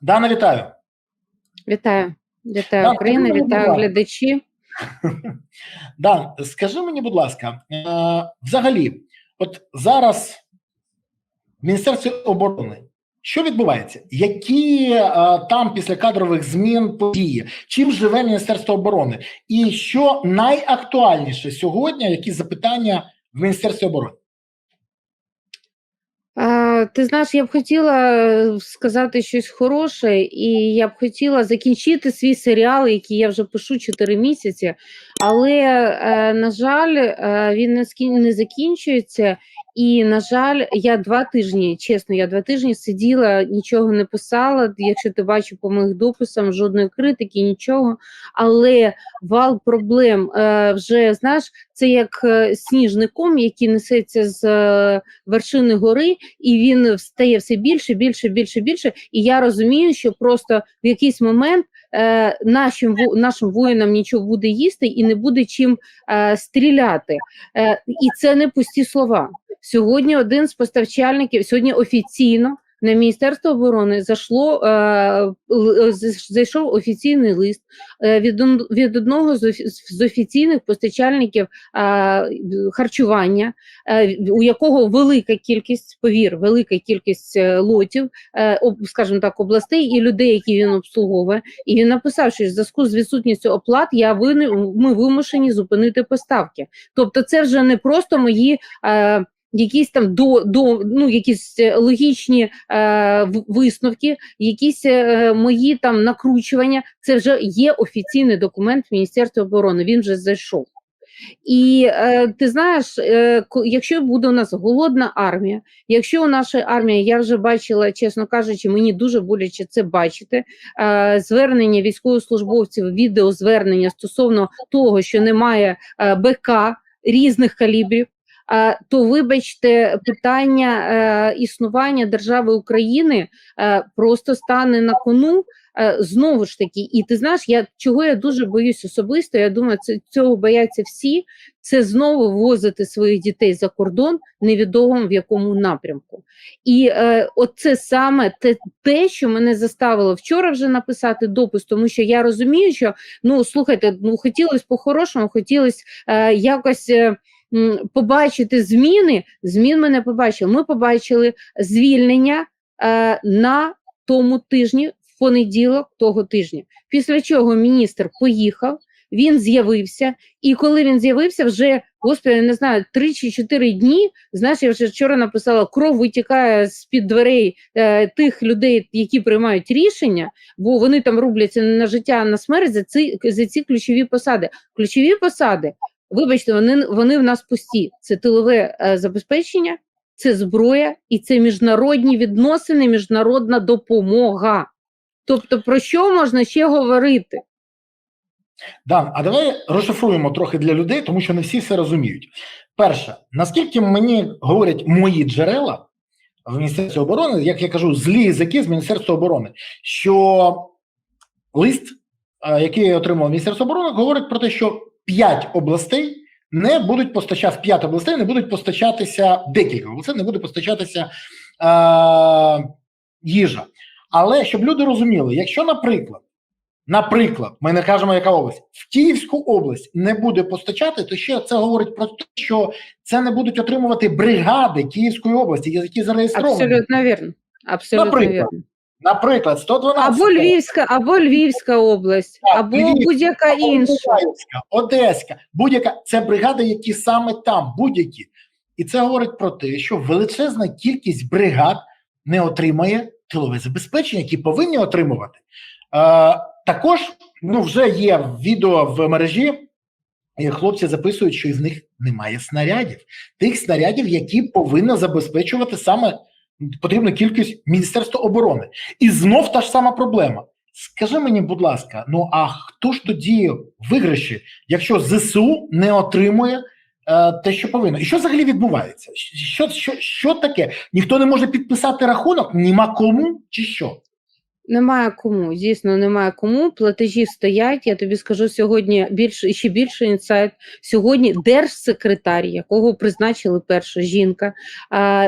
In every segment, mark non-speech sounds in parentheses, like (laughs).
Дана, вітаю. Вітаю, вітаю Так, Україна, вітаю глядачі. (laughs) Дан, скажи мені, будь ласка, е, взагалі, от зараз в Міністерстві оборони. Що відбувається? Які е, там після кадрових змін події? Чим живе Міністерство оборони? І що найактуальніше сьогодні? Які запитання в Міністерстві оборони? Ти знаєш, я б хотіла е, сказати щось хороше, і я б хотіла закінчити свій серіал, який я вже пишу 4 місяці. Але, е, на жаль, е, він не закінчується. І, на жаль, я два тижні, чесно, я два тижні сиділа, нічого не писала. Якщо ти бачив по моїх дописам, жодної критики, нічого. Але вал проблем е, вже знаєш, це як е, сніжний ком, який несеться з е, вершини гори, і він стає все більше, більше, більше, більше. І я розумію, що просто в якийсь момент нашим нашим воїнам нічого буде їсти і не буде чим стріляти. І це не пусті слова. Сьогодні один з постачальників, сьогодні офіційно на Міністерство оборони зайшло, е, зайшов офіційний лист е, від, одного з, офіційних постачальників е, харчування, е, у якого велика кількість, повір, велика кількість е, лотів, е, скажімо так, областей і людей, які він обслуговує. І він написав, що в зв'язку з відсутністю оплат я вини- ми вимушені зупинити поставки. Тобто, це вже не просто мої. Е, Якісь там до, до ну якісь е, логічні е, висновки, якісь е, мої там накручування. Це вже є офіційний документ Міністерства оборони. Він вже зайшов. І е, ти знаєш, е, якщо буде у нас голодна армія, якщо у нашої армії, я вже бачила, чесно кажучи, мені дуже боляче це бачити. Е, звернення військовослужбовців, відеозвернення стосовно того, що немає е, БК різних калібрів. То вибачте, питання е, існування держави України е, просто стане на кону е, знову ж таки. І ти знаєш, я чого я дуже боюсь особисто. Я думаю, це цього бояться всі. Це знову ввозити своїх дітей за кордон, невідомо в якому напрямку. І е, оце саме те, те, що мене заставило вчора вже написати допис, тому що я розумію, що ну слухайте, ну хотілося по-хорошому, хотілося е, якось. Е, Побачити зміни, змін ми не побачили. Ми побачили звільнення е, на тому тижні, в понеділок того тижня. Після чого міністр поїхав, він з'явився, і коли він з'явився, вже господи, не знаю, три чи чотири дні. Знаєш, я вже вчора написала, кров витікає з під дверей е, тих людей, які приймають рішення, бо вони там рубляться на життя, на смерть за ці за ці ключові посади. Ключові посади, вибачте, вони вони в нас пусті. Це тилове е, забезпечення, це зброя і це міжнародні відносини, міжнародна допомога. Тобто, про що можна ще говорити? Дан, а давай розшифруємо трохи для людей, тому що не всі все розуміють. Перше, наскільки мені говорять мої джерела в Міністерстві оборони, як я кажу, злі язики з Міністерства оборони, що лист, е, який отримав Міністерство оборони, говорить про те, що 5 областей не будуть постачати 5 областей, не будуть постачатися декілька областей, не буде постачатися е, їжа. Але щоб люди розуміли, якщо, наприклад, Наприклад, ми не кажемо, яка область в Київську область не буде постачати, то ще це говорить про те, що це не будуть отримувати бригади Київської області, які зареєстровані. Абсолютно вірно. Абсолютно Наприклад, вірно. Наприклад, 112 Або Львівська, або Львівська область, Так, або будь-яка інша. Миколаївська, Одеська, будь-яка це бригади, які саме там, будь-які. І це говорить про те, що величезна кількість бригад не отримає тилове забезпечення, які повинні отримувати. Е, також ну, вже є відео в мережі, і хлопці записують, що із них немає снарядів, тих снарядів, які повинна забезпечувати саме потрібну кількість Міністерства оборони. І знов та ж сама проблема. Скажи мені, будь ласка, ну а хто ж тоді виграші, якщо ЗСУ не отримує е, те, що повинно? І що взагалі відбувається? Що, що, що таке? Ніхто не може підписати рахунок, німа кому чи що? Немає кому, дійсно немає кому. Платежі стоять. Я тобі скажу сьогодні більше ще більше інсайт. Сьогодні держсекретар, якого призначили перша жінка,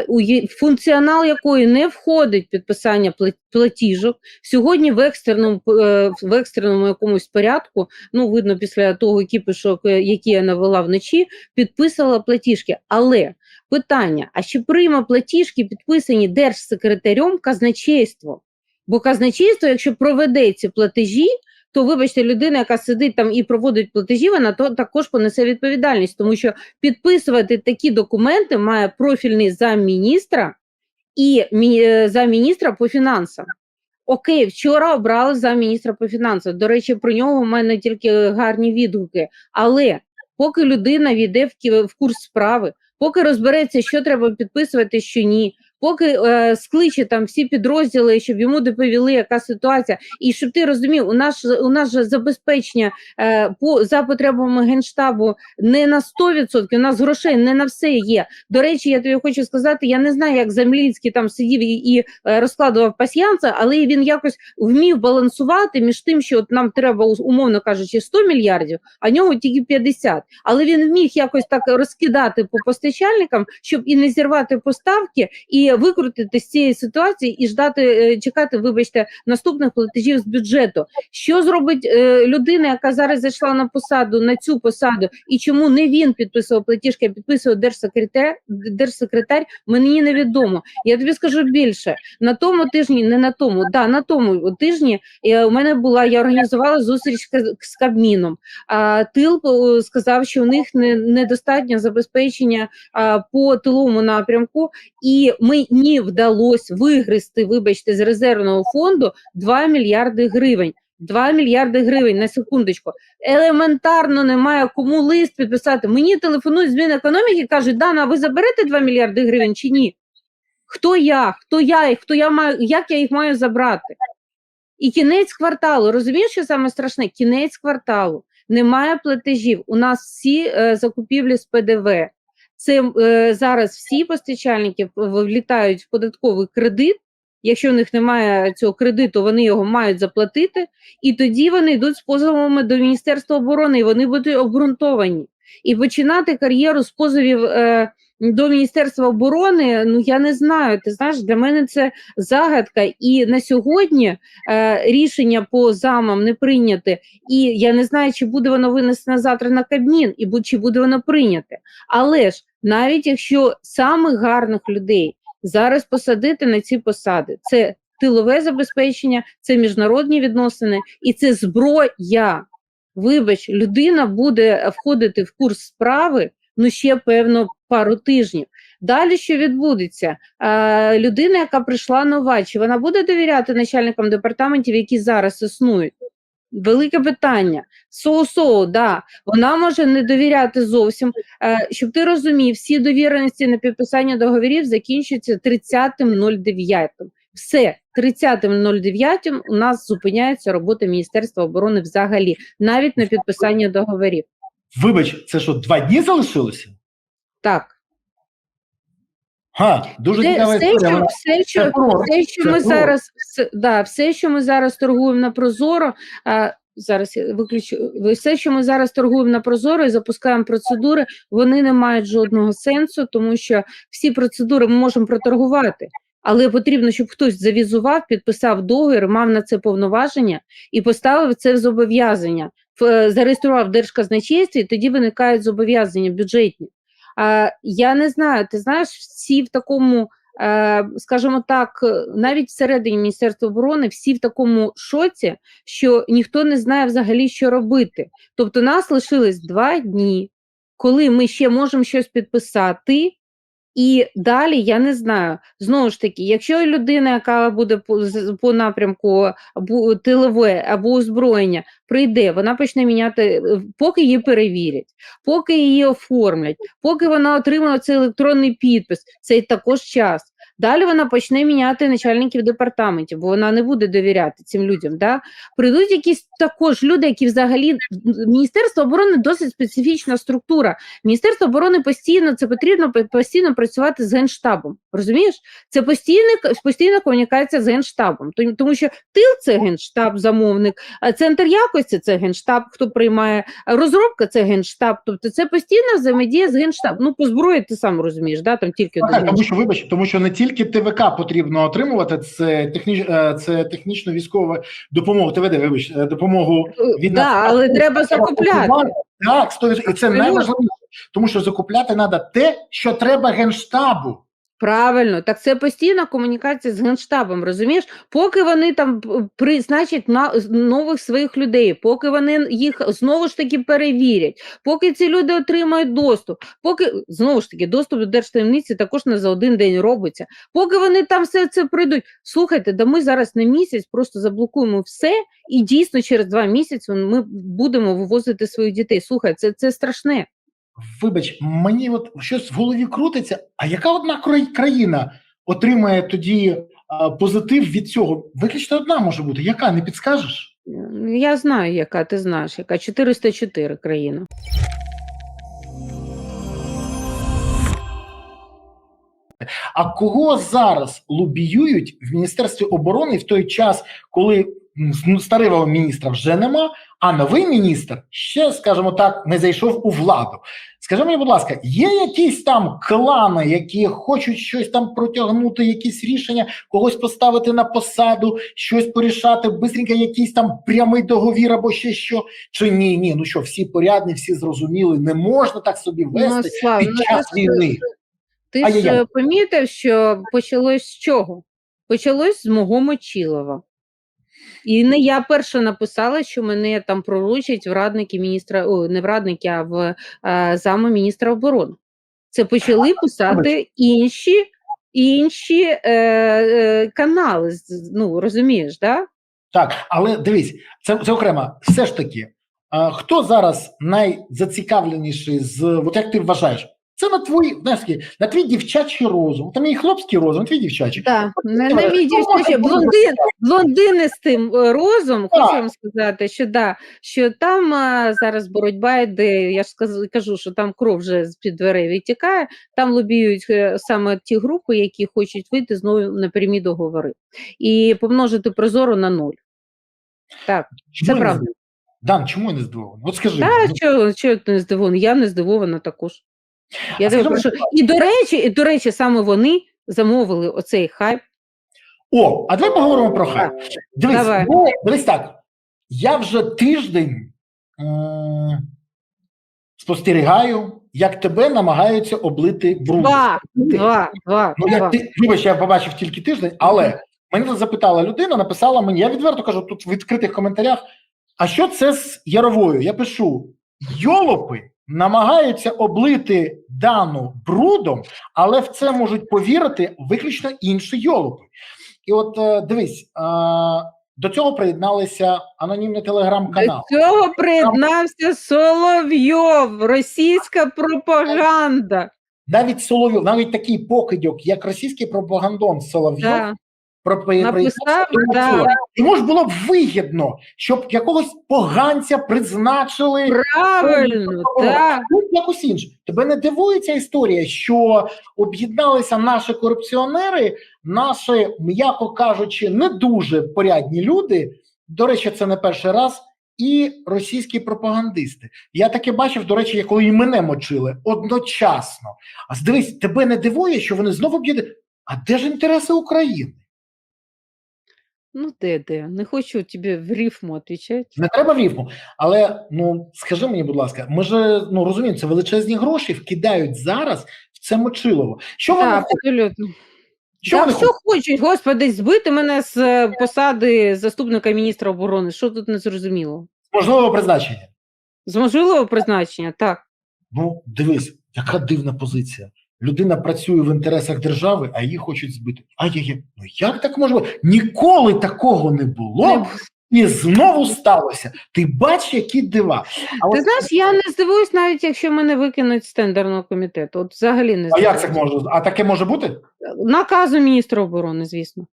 у функціонал якої не входить підписання пла- платіжок. Сьогодні в екстреному е, в екстреному якомусь порядку, ну видно після того кіпішок, е, які я навела вночі, підписувала платіжки. Але питання: а чи прийме платіжки підписані держсекретарем казначейство? Бо казначейство, якщо проведе ці платежі, то вибачте, людина, яка сидить там і проводить платежі, вона то також понесе відповідальність, тому що підписувати такі документи має профільний замміністра і е, замміністра по фінансам. Окей, вчора обрали замміністра по фінансам. До речі, про нього в мене тільки гарні відгуки. Але поки людина війде в курс справи, поки розбереться, що треба підписувати, що ні, поки е, скличе там всі підрозділи, щоб йому доповіли, яка ситуація, і щоб ти розумів, у нас у нас же забезпечення е, по за потребами генштабу не на 100%, у нас грошей не на все є. До речі, я тобі хочу сказати, я не знаю, як Землінський там сидів і, і е, розкладував пасьянца, але він якось вмів балансувати між тим, що от нам треба, умовно кажучи, 100 мільярдів, а нього тільки 50. Але він вміг якось так розкидати по постачальникам, щоб і не зірвати поставки, і викрутити з цієї ситуації, і ждати, е, чекати, вибачте, наступних платежів з бюджету. Що зробить е, людина, яка зараз зайшла на посаду, на цю посаду, і чому не він підписував платіжки, а підписував держсекретар, держсекретар, мені невідомо. Я тобі скажу більше на тому тижні, не на тому, да, на тому тижні е, у мене була, я організувала зустріч з, Кабміном. А тил е, сказав, що у них не, забезпечення а, по тиловому напрямку, і мені вдалося вигризти, вибачте, з резервного фонду 2 мільярди гривень. 2 мільярди гривень на секундочку. Елементарно немає кому лист підписати. Мені телефонують з Мінекономіки кажуть, Дана, ви заберете 2 мільярди гривень чи ні? Хто я? Хто я? і Хто я маю, як я їх маю забрати? І кінець кварталу. Розумієш, що саме страшне? Кінець кварталу. Немає платежів. У нас всі е, закупівлі з ПДВ. Це е, зараз всі постачальники влітають в податковий кредит. Якщо в них немає цього кредиту, вони його мають заплатити, і тоді вони йдуть з позовами до Міністерства оборони, і вони будуть обґрунтовані. І починати кар'єру з позовів е, до Міністерства оборони, ну я не знаю. Ти знаєш, для мене це загадка. І на сьогодні е, рішення по замам не прийняте. І я не знаю, чи буде воно винесено завтра на Кабмін, і чи буде воно прийняте. Але ж навіть якщо самих гарних людей зараз посадити на ці посади, це тилове забезпечення, це міжнародні відносини і це зброя. Вибач, людина буде входити в курс справи ну ще певно пару тижнів. Далі що відбудеться? Е, людина, яка прийшла нова, чи вона буде довіряти начальникам департаментів, які зараз існують? Велике питання. Соу-соу, да, вона може не довіряти зовсім. Е, щоб ти розумів, всі довіреності на підписання договорів закінчуються 30.09. Все, 30.09 у нас зупиняється робота Міністерства оборони взагалі, навіть на підписання договорів. Вибач, це що, два дні залишилося? Так, Га, дуже все, цікава все, історія. що, все, що, все, що ми зараз, все, да, все, що ми зараз торгуємо на Прозоро, а, зараз я виключу, все, що ми зараз торгуємо на Прозоро і запускаємо процедури, вони не мають жодного сенсу, тому що всі процедури ми можемо проторгувати. Але потрібно, щоб хтось завізував, підписав договір, мав на це повноваження і поставив це в зобов'язання, е, зареєстрував в держказначействі, і тоді виникають зобов'язання бюджетні. Я не знаю, ти знаєш, всі в такому, е, скажімо так, е, навіть всередині Міністерства оборони всі в такому шоці, що ніхто не знає взагалі, що робити. Тобто нас лишилось два дні, коли ми ще можемо щось підписати. І далі я не знаю. Знову ж таки, якщо людина, яка буде по, по напрямку або тилове або озброєння, прийде, вона почне міняти, е, поки її перевірять, поки її оформлять, поки вона отримала цей електронний підпис, це також час. Далі вона почне міняти начальників департаментів, бо вона не буде довіряти цим людям. Да? Прийдуть якісь також люди, які взагалі Міністерство оборони досить специфічна структура. Міністерство оборони постійно це потрібно постійно працювати з генштабом. Розумієш? Це постійна, постійна комунікація з генштабом, тому, що тил це генштаб, замовник, а центр якості це генштаб, хто приймає розробка це генштаб. Тобто це постійна взаємодія з генштабом. Ну, по зброї ти сам розумієш, да? там тільки один тому що вибач, тому що не тільки ТВК потрібно отримувати, це техніч, е, це технічно військова допомога. ТВД, вибач, е, допомогу від Да, нас. але треба закупляти. Так, 100%. і це найважливіше, тому що закупляти треба те, що треба генштабу. Правильно, так це постійна комунікація з генштабом, розумієш? Поки вони там призначать на нових своїх людей, поки вони їх знову ж таки перевірять, поки ці люди отримають доступ, поки знову ж таки доступ до держтаємниці також не за один день робиться. Поки вони там все це прийдуть. Слухайте, да ми зараз на місяць просто заблокуємо все, і дійсно через два місяці ми будемо вивозити своїх дітей. Слухай, це, це страшне. Вибач, мені от щось в голові крутиться. А яка одна країна отримає тоді позитив від цього? Виключно одна може бути. Яка не підскажеш? Я знаю, яка ти знаєш, яка 404 країна. А кого зараз лобіюють в Міністерстві оборони в той час, коли ну, старого міністра вже нема, а новий міністр ще, скажімо так, не зайшов у владу? Скажи мені, будь ласка, є якісь там клани, які хочуть щось там протягнути, якісь рішення, когось поставити на посаду, щось порішати, бистренько якийсь там прямий договір або ще що? Чи ні, ні, ну що, всі порядні, всі зрозуміли, не можна так собі вести Слав, під ну, час ж- війни. Ти ж Ай-яй-яй. е, помітив, що почалось з чого? Почалось з мого Мочилова. І не я перша написала, що мене там проручать в радники міністра, о, не в радники, а в е, зами міністра оборони. Це почали писати інші, інші е, е, канали. Ну, розумієш, да? Так, але дивись, це, це окремо. Все ж таки, а, хто зараз найзацікавленіший з от як ти вважаєш? Це на твій, знаєш, на твій дівчачий розум. Там і хлопський розум, твій дівчачий. Так, не, не відео, ну, блондин, блондинистим е, розум, Так. хочу вам сказати, що да, що там а, зараз боротьба йде, я ж кажу, що там кров вже з-під дверей відтікає, там лобіюють е, саме ті групи, які хочуть вийти знову на прямі договори і помножити прозоро на нуль. Так, Чому це правда. Дан, чому я не здивований? От скажи. Та, ну, що, що ти не здивований? Я не здивована також. Я А мені, прошу. І до речі, і до речі, саме вони замовили оцей хайп. О, а давай поговоримо про хайп. Дивись, Давай. ну, дивись так. Я вже тиждень м- спостерігаю, як тебе намагаються облити брудом. Два, два, два, Ну, два. як ти, вибач, я побачив тільки тиждень, але мене запитала людина, написала мені, я відверто кажу тут в відкритих коментарях, а що це з Яровою? Я пишу: йолопи намагаються облити дану брудом, але в це можуть повірити виключно інші йолопи. І от е, дивись, е, до цього приєдналися анонімний телеграм-канал. До цього приєднався Соловйов, російська пропаганда. Навіть Соловйов, навіть такий покидьок, як російський пропагандон Соловйов, Да. Про Написав, да. Йому ж було б вигідно, щоб якогось поганця призначили Правильно, так. Якось інше. Тебе не дивує ця історія, що об'єдналися наші корупціонери, наші, м'яко кажучи, не дуже порядні люди. До речі, це не перший раз. І російські пропагандисти. Я таке бачив, до речі, коли і мене мочили одночасно. А дивись, тебе не дивує, що вони знову об'єднали. А де ж інтереси України? Ну, де, де? Не хочу тобі в рифму відповідати. Не треба в рівну. Але ну скажи мені, будь ласка, ми ж ну розуміємо, це величезні гроші вкидають зараз в це мочилово. Що вони Так, хочуть? абсолютно. Що Да, вони що хочуть? хочуть, господи, збити мене з е, посади заступника міністра оборони. Що тут не зрозуміло? Можливо, призначення. З можливого призначення, так. Ну, дивись, яка дивна позиція. Людина працює в інтересах держави, а її хочуть збити. Ай-яй-яй, ну як так може бути? Ніколи такого не було, і знову сталося. Ти бач, які дива. А, Ти знаєш, я не здивуюсь, навіть якщо мене викинуть з тендерного комітету. От взагалі не а як це може? А таке може бути? Наказу міністра оборони, звісно.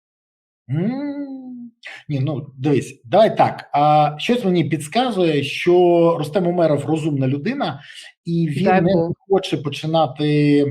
М, Ні, ну дивись, давай так. А щось мені підказує, що Рустем Умеров розумна людина, і він Дай не Бог. хоче починати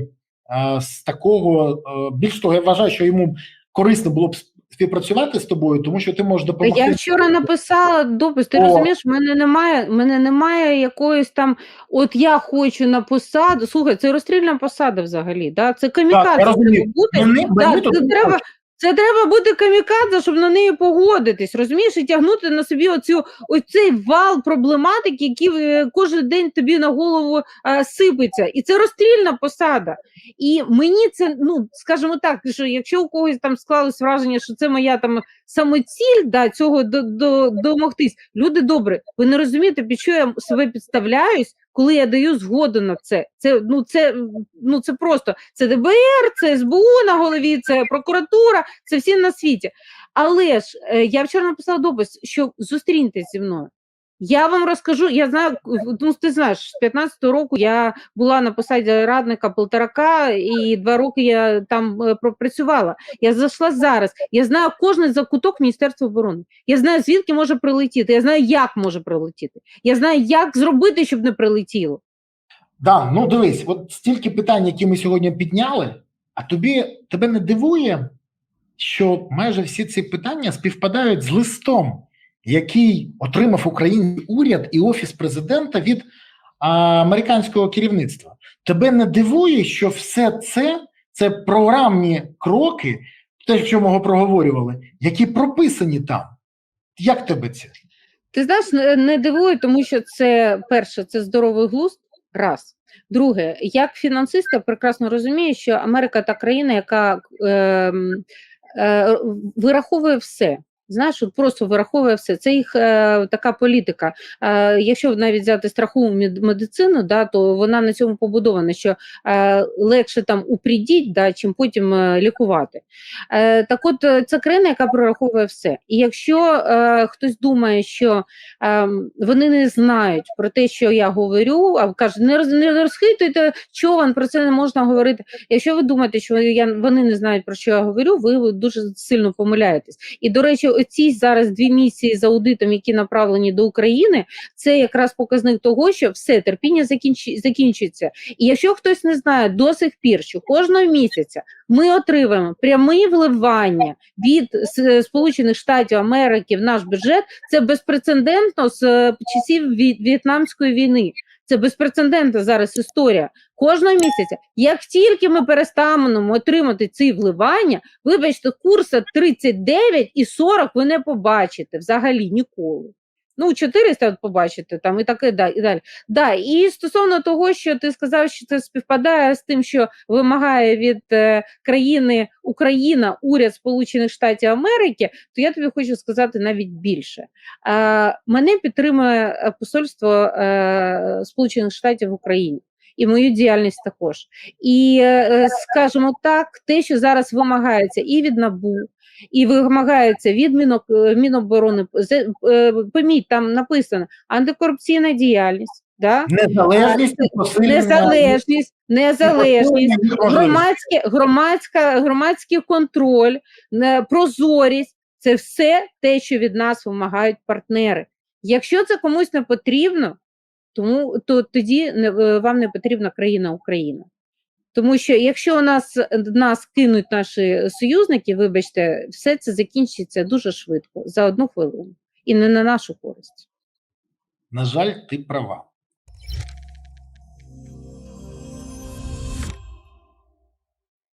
з такого е, більш того, я вважаю, що йому корисно було б співпрацювати з тобою, тому що ти можеш допомогти. Я вчора написала допис. Ти О. розумієш, в мене немає, в мене немає якоїсь там. От я хочу на посаду. Слухай, це розстрільна посада взагалі. Да? Це камікадзе я розумію. бути. Да, мене це, треба, це треба бути камікадзе, щоб на неї погодитись, розумієш, і тягнути на собі оцю, оцей вал проблематики, які е, кожен день тобі на голову е, сипеться. І це розстрільна посада. І мені це, ну скажімо так, що якщо у когось там склалось враження, що це моя там самоціль, да, цього до, до, домогтись, люди добре, ви не розумієте, під що я себе підставляюсь, коли я даю згоду на це. Це ну це ну це просто це ДБР, це СБУ на голові, це прокуратура, це всі на світі. Але ж е, я вчора написала допис, що зустріньтесь зі мною. Я вам розкажу, я знаю, ну ти знаєш, з 15-го року я була на посаді радника полторака, і два роки я там е, пропрацювала. Я зайшла зараз. Я знаю кожний закуток Міністерства оборони. Я знаю, звідки може прилетіти. Я знаю, як може прилетіти. Я знаю, як зробити, щоб не прилетіло. Да, ну дивись, от стільки питань, які ми сьогодні підняли, а тобі тебе не дивує, що майже всі ці питання співпадають з листом, який отримав український уряд і офіс президента від американського керівництва. Тебе не дивує, що все це це програмні кроки, те, що ми проговорювали, які прописані там. Як тебе це? Ти знаєш, не, не дивує, тому що це перше, це здоровий глузд. Раз. Друге, як фінансист, я прекрасно розумію, що Америка та країна, яка е, е, вираховує все. Знаєш, просто вираховує все. Це їх е, така політика. Е, якщо навіть взяти страхову медицину, да, то вона на цьому побудована, що е, легше там упрідіть, да, чим потім е, лікувати. Е, так от е, це країна, яка прораховує все. І якщо е, хтось думає, що е, вони не знають про те, що я говорю, а каже, не, роз, не розхитуйте човен, про це не можна говорити. Якщо ви думаєте, що я, вони не знають про що я говорю, ви дуже сильно помиляєтесь. І до речі, оці зараз дві місії з аудитом, які направлені до України, це якраз показник того, що все терпіння закінчи, закінчується. І якщо хтось не знає до сих пір, що кожного місяця ми отримуємо прямі вливання від Сполучених Штатів Америки в наш бюджет, це безпрецедентно з е, часів Ві- В'єтнамської війни. Це безпрецедентна зараз історія. Кожного місяця, як тільки ми перестанемо отримати ці вливання, вибачте, курса 39 і 40 ви не побачите взагалі ніколи. Ну, 400 от побачите там і таке да, і далі. Да, і стосовно того, що ти сказав, що це співпадає з тим, що вимагає від е, країни Україна уряд Сполучених Штатів Америки, то я тобі хочу сказати навіть більше. Е, мене підтримує е, посольство е, Сполучених Штатів в Україні. І мою діяльність також. І е, скажімо так, те, що зараз вимагається і від НАБУ, і вимагається від Мінок, е, Міноборони, е, поміть, там написано антикорупційна діяльність, да? Незалежність, незалежність, незалежність, громадське, громадська, громадський контроль, прозорість це все те, що від нас вимагають партнери. Якщо це комусь не потрібно, тому то тоді не, е, вам не потрібна країна Україна. Тому що якщо у нас нас кинуть наші союзники, вибачте, все це закінчиться дуже швидко за одну хвилину і не на нашу користь. На жаль, ти права.